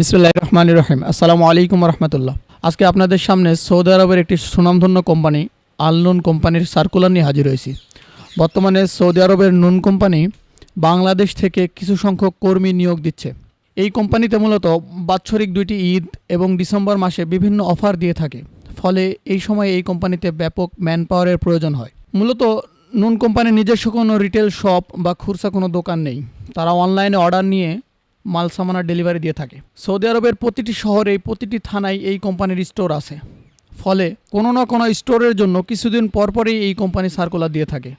বিসমুল্লাহ রহমান রহিম আসসালামু আলাইকুম রহমতুল্লাহ আজকে আপনাদের সামনে সৌদি আরবের একটি সুনামধন্য কোম্পানি আল নুন কোম্পানির সার্কুলার নিয়ে হাজির হয়েছি। বর্তমানে সৌদি আরবের নুন কোম্পানি বাংলাদেশ থেকে কিছু সংখ্যক কর্মী নিয়োগ দিচ্ছে। এই কোম্পানিতে মূলত বাৎসরিক দুইটি ঈদ এবং ডিসেম্বর মাসে বিভিন্ন অফার দিয়ে থাকে। ফলে এই সময় এই কোম্পানিতে ব্যাপক ম্যান পাওয়ারের প্রয়োজন হয়। মূলত নুন কোম্পানির নিজস্ব কোনো রিটেল শপ বা খুরসা কোনো দোকান নেই। তারা অনলাইনে অর্ডার নিয়ে মাল সামানা ডেলিভারি দিয়ে থাকে। সৌদি আরবের প্রতিটি শহরে প্রতিটি থানায় এই কোম্পানির স্টোর আছে। ফলে কোনো না কোনো স্টোরের জন্য কিছুদিন পরপরই এই কোম্পানি সার্কুলার দিয়ে থাকে।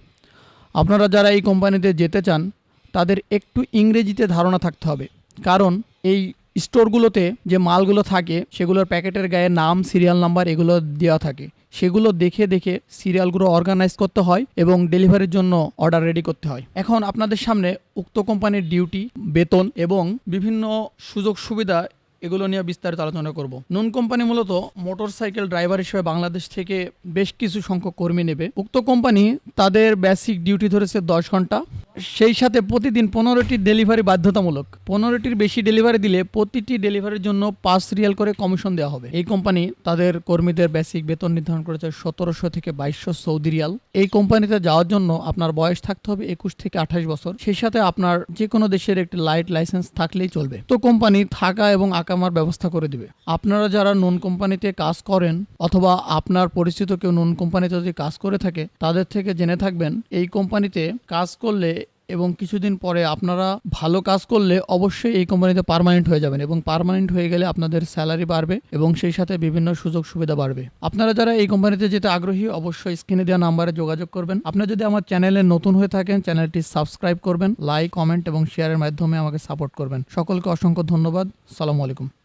আপনারা যারা এই কোম্পানিতে যেতে চান, তাদের একটু ইংরেজিতে ধারণা থাকতে হবে। কারণ এই স্টোরগুলোতে যে মালগুলো থাকে, সেগুলোর প্যাকেটের গায়ে নাম, সিরিয়াল নাম্বার এগুলো দেওয়া থাকে। সেগুলো দেখে দেখে সিরিয়ালগুলো অর্গানাইজ করতে হয় এবং ডেলিভারির জন্য অর্ডার রেডি করতে হয়। এখন আপনাদের সামনে উক্ত কোম্পানির ডিউটি বেতন এবং বিভিন্ন সুযোগ সুবিধা এগুলো নিয়ে বিস্তারিত আলোচনা করব। নুন কোম্পানি মূলত মোটরসাইকেল ড্রাইভার হিসেবে বাংলাদেশ থেকে বেশ কিছু সংখ্যক কর্মী নেবে। উক্ত কোম্পানি তাদের বেসিক ডিউটি ধরেছে দশ ঘণ্টা সেই সাথে প্রতিদিন পনেরোটি ডেলিভারি বাধ্যতামূলক। পনেরোটির বেশি ডেলিভারি দিলে প্রতিটি ডেলিভারির জন্য পাঁচ রিয়াল করে কমিশন দেওয়া হবে। এই কোম্পানি তাদের কর্মীদের বেসিক বেতন নির্ধারণ করেছে সতেরোশো থেকে বাইশশো সৌদি রিয়াল। এই কোম্পানিতে যাওয়ার জন্য আপনার বয়স থাকতে হবে একুশ থেকে আঠাশ বছর। সেই সাথে আপনার যে কোনো দেশের একটি লাইট লাইসেন্স থাকলেই চলবে। তো কোম্পানি থাকা এবং আকামার ব্যবস্থা করে দিবে। আপনারা যারা নুন কোম্পানিতে কাজ করেন অথবা আপনার পরিচিত কেউ নুন কোম্পানিতে যদি কাজ করে থাকে, তাদের থেকে জেনে থাকবেন, এই কোম্পানিতে কাজ করলে এবং কিছুদিন পরে আপনারা ভালো কাজ করলে অবশ্যই এই কোম্পানিতে পারমানেন্ট হয়ে যাবেন এবং পারমানেন্ট হয়ে গেলে আপনাদের স্যালারি বাড়বে এবং সেই সাথে বিভিন্ন সুযোগ সুবিধা বাড়বে। আপনারা যারা এই কোম্পানিতে যেতে আগ্রহী, অবশ্যই স্ক্রিনে দেওয়া নাম্বারে যোগাযোগ করবেন। আপনি যদি আমার চ্যানেলে নতুন হয়ে থাকেন চ্যানেলটি সাবস্ক্রাইব করবেন লাইক কমেন্ট এবং শেয়ারের মাধ্যমে আমাকে সাপোর্ট করবেন। সকলকে অসংখ্য ধন্যবাদ। সালামু আলাইকুম।